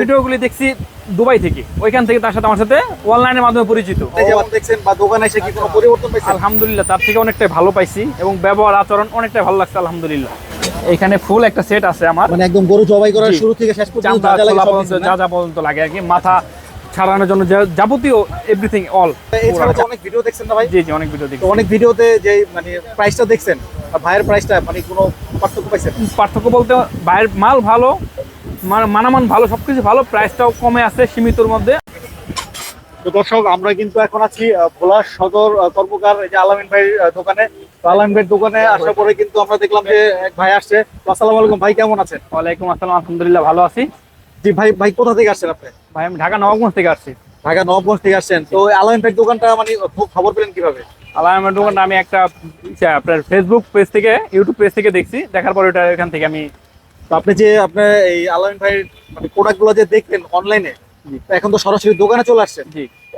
ভিডিওগুলি দেখছি দুবাই থেকে। ওইখান থেকে তার সাথে আমার সাথে অনলাইনের মাধ্যমে পরিচিত। দেখছেন বা দোকানে এসে কি কোনো পরিবর্তন পাইছেন? আলহামদুলিল্লাহ তার থেকে অনেকটাই ভালো পাইছি এবং ব্যবহার আচরণ অনেকটাই ভালো লাগছে আলহামদুলিল্লাহ। এখানে ফুল একটা সেট আছে আমার। মানে একদম গরু জবাই করার শুরু থেকে শেষ পর্যন্ত যা যা পর্যন্ত লাগে আর কি। মাথা ছাড়ানোর জন্য যাবতীয় এভরিথিং অল এছাড়া অনেক ভিডিও দেখছেন না ভাই? জি জি অনেক ভিডিও দেখি অনেক ভিডিওতে যে মানে প্রাইসটা দেখছেন ভাইয়ের প্রাইসটা মানে কোনো পার্থক্য পাইছেন? পার্থক্য বলতে ভাইয়ের মাল ভালো মানামান ভালো সবকিছু ভালো প্রাইসটাও কমে আছে সীমিতর মধ্যে। তো দর্শক আমরা কিন্তু এখন আছি ভোলা সদর কর্মকার এই যে আলামিন ভাইয়ের দোকানে। আলামিন ভাইয়ের দোকানে আসার পরে কিন্তু আমরা দেখলাম যে এক ভাই আসছে। আসসালামু আলাইকুম ভাই কেমন আছেন? ওয়ালাইকুম আসসালাম আলহামদুলিল্লাহ ভালো আছি। জি ভাই ভাই কোথা থেকে আসছেন আপনি? ভাই আমি ঢাকা নবাবগঞ্জ থেকে আসছি। ঢাকা নবগঞ্জ থেকে আসছেন। তো আলামিন ভাইয়ের দোকানটা মানে খবর পেলেন কীভাবে? আলামের দোকানটা আমি একটা আপনার ফেসবুক পেজ থেকে ইউটিউব পেজ থেকে দেখছি। দেখার পরে ওটা এখান থেকে আমি আপনি যে আপনার এই আলামিন ভাইয়ের মানে প্রোডাক্টগুলো যে দেখলেন অনলাইনে এখন তো সরাসরি দোকানে চলে আসছেন।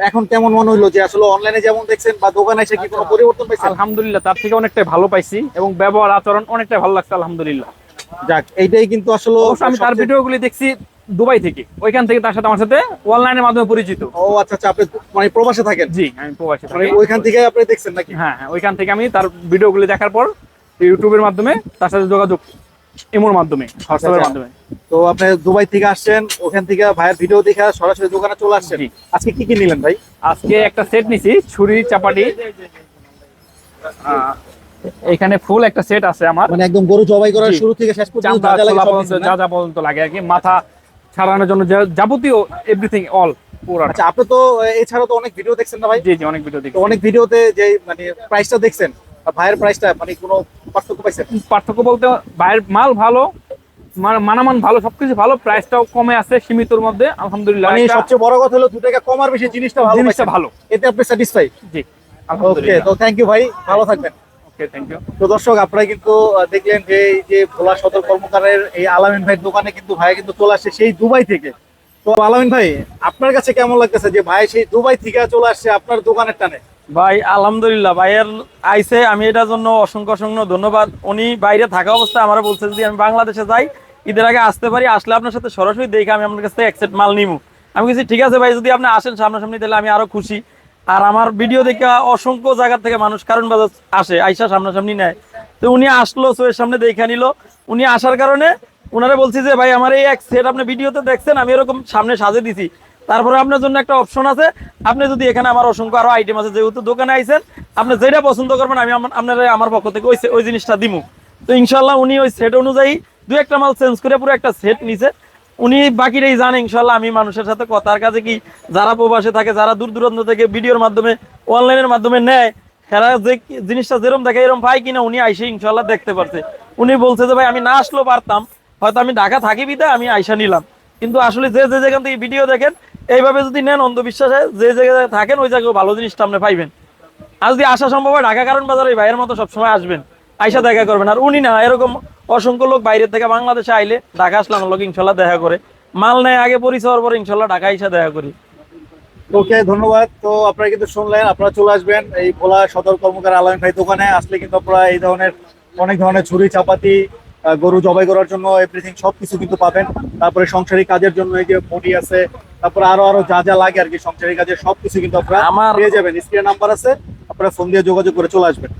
এখন কেমন মনে হলো যে আসলে অনলাইনে যেমন দেখছেন বা দোকানে এসে কি কোনো পরিবর্তন পাইছেন? আলহামদুলিল্লাহ তার থেকে অনেকটাই ভালো পাইছি এবং ব্যবহার আচরণ অনেকটাই ভালো লাগছে আলহামদুলিল্লাহ। যাক এইটাই কিন্তু আসলে আমি তার ভিডিওগুলি দেখছি দুবাই থেকে। ওইখান থেকে তার সাথে আমার সাথে অনলাইনের মাধ্যমে পরিচিত। ও আচ্ছা আচ্ছা আপনি মানে প্রবাসে থাকেন? জি আমি প্রবাসী মানে থাকি। ওইখান থেকে আপনি দেখছেন নাকি? হ্যাঁ হ্যাঁ ওইখান থেকে আমি তার ভিডিওগুলি দেখার পর ইউটিউবের মাধ্যমে তার সাথে যোগাযোগ ইমোর মাধ্যমে হোয়াটসঅ্যাপের আচ্ছা। মাধ্যমে। তো আপনি দুবাই থেকে আসছেন ওখান থেকে ভাইয়ের ভিডিও দেখে সরাসরি দোকানে চলে আসছেন। আজকে কি কি নিলেন ভাই? আজকে একটা সেট নিছি ছুরি চাপাটি। এখানে ফুল একটা সেট আছে আমার। মানে একদম গরু জবাই করার শুরু থেকে শেষ পর্যন্ত যা যা না? যা যা পর্যন্ত লাগে আর কি। মাথা ছাড়ানোর জন্য যাবতীয় এভরিথিং অল আচ্ছা আপনি তো আহ, এছাড়া তো অনেক ভিডিও দেখছেন না ভাই? জি জি অনেক ভিডিও দেখি অনেক ভিডিওতে যে মানে প্রাইসটা দেখছেন ভাইয়ের প্রাইসটা মানে কোনো পার্থক্য পাইছেন? পার্থক্য বলতে বাইরের মাল ভালো মানামান ভালো সবকিছু ভালো প্রাইসটাও কমে আছে সীমিতর মধ্যে আলহামদুলিল্লাহ। মানে সবচেয়ে বড় কথা হলো দু টাকা কমার বেশি জিনিসটা ভালো জিনিসটা ভালো। এতে আপনি স্যাটিসফাই জি ওকে তো থ্যাংক ইউ ভাই ভালো থাকবেন। ওকে থ্যাংক ইউ তো দর্শক আপনারা কিন্তু দেখলেন যে এই যে ভোলা সদর কর্মকারের এই আলামিন ভাইয়ের দোকানে কিন্তু ভাই কিন্তু চলে আসছে সেই দুবাই থেকে। তো আলামিন ভাই, আপনার কাছে কেমন লাগতেছে যে ভাই সেই দুবাই থেকে চলে আসছে আপনার দোকানের টানে? ভাই, আলহামদুলিল্লাহ, ভাইয়ের আইসে আমি এটার জন্য অসংখ্য অসংখ্য ধন্যবাদ। উনি বাইরে থাকা অবস্থায় আমার বলছে যদি আমি বাংলাদেশে যাই, ঈদের আগে আসতে পারি, আসলে আপনার সাথে সরাসরি দেখে আমি আপনার কাছ থেকে একসেট মাল নিবো আমি কিছু ঠিক আছে ভাই, যদি আপনি আসেন সামনাসামনি, তাহলে আমি আরও খুশি। আর আমার ভিডিও দেখে অসংখ্য জায়গা থেকে মানুষ কারণ বাজার আসে, আইসা সামনাসামনি নেয়। তো উনি আসলো সোয়ের সামনে দেখে নিল। উনি আসার কারণে ওনারা বলছি যে, ভাই, আমার এই এক সেট আপনি ভিডিওতে দেখছেন, আমি এরকম সামনে সাজে দিছি। তারপরে আপনার জন্য একটা অপশন আছে। আপনি যদি এখানে আমার অসংখ্য আরও আইটেম আছে, যেহেতু দোকানে আইছেন, আপনি যেটা পছন্দ করবেন, আমি আপনার আমার পক্ষ থেকে ওই ওই জিনিসটা দিমু। তো ইনশাল্লাহ উনি ওই সেট অনুযায়ী দু একটা মাল চেঞ্জ করে পুরো একটা সেট নিছে। উনি বাকিটাই জানে ইনশাল্লাহ আমি মানুষের সাথে কথার কাছে কি, যারা প্রবাসে থাকে, যারা দূর দূরান্ত থেকে ভিডিওর মাধ্যমে, অনলাইনের মাধ্যমে নেয় এরা যে জিনিসটা যেরকম দেখে এরকম পাই কিনা উনি আইসে ইনশাল্লাহ দেখতে পারছে। উনি বলছে যে, ভাই, আমি না আসলেও পারতাম। হয়তো আমি ঢাকা থাকি বিদে, আমি আইসা নিলাম। কিন্তু আসলে যে যে যেখান থেকে ভিডিও দেখেন, এইভাবে যদি নেন অন্ধবিশ্বাসে যে জায়গায় থাকেন, ওই জায়গায় ভালো জিনিসটা আপনি পাইবেন। আর যদি আসা সম্ভব হয়, ঢাকা কারণ বাজারে এই ভাইয়ের মতো সবসময় আসবেন। আইসা দেখা করবেন। আর উনি না, এরকম অসংখ্য লোক বাইরে থেকে বাংলাদেশে আইলে ঢাকা আসলে আমার লোক ইনশাল্লাহ দেখা করে। মাল নেয় আগে পরিচয় পরে ইনশাল্লাহ ঢাকা আইসা দেখা করি। ওকে, ধন্যবাদ। তো আপনারা কিন্তু শুনলেন, আপনারা চলে আসবেন এই ভোলা সদর কর্মকার আলামিন ভাই দোকানে। আসলে কিন্তু আপনারা এই ধরনের অনেক ধরনের ছুরি, চাপাতি গরু জবাই করার জন্য এভরিথিং সবকিছু কিন্তু পাবেন। তারপরে সংসারী কাজের জন্য এই যে বডি আছে তারপরে আরও আরও যা যা লাগে আর কি সংসারী কাজের সবকিছু কিন্তু আপনারা আমার- পেয়ে যাবেন। স্ক্রিনে নাম্বার আছে আপনারা ফোন দিয়ে যোগাযোগ করে চলে আসবেন।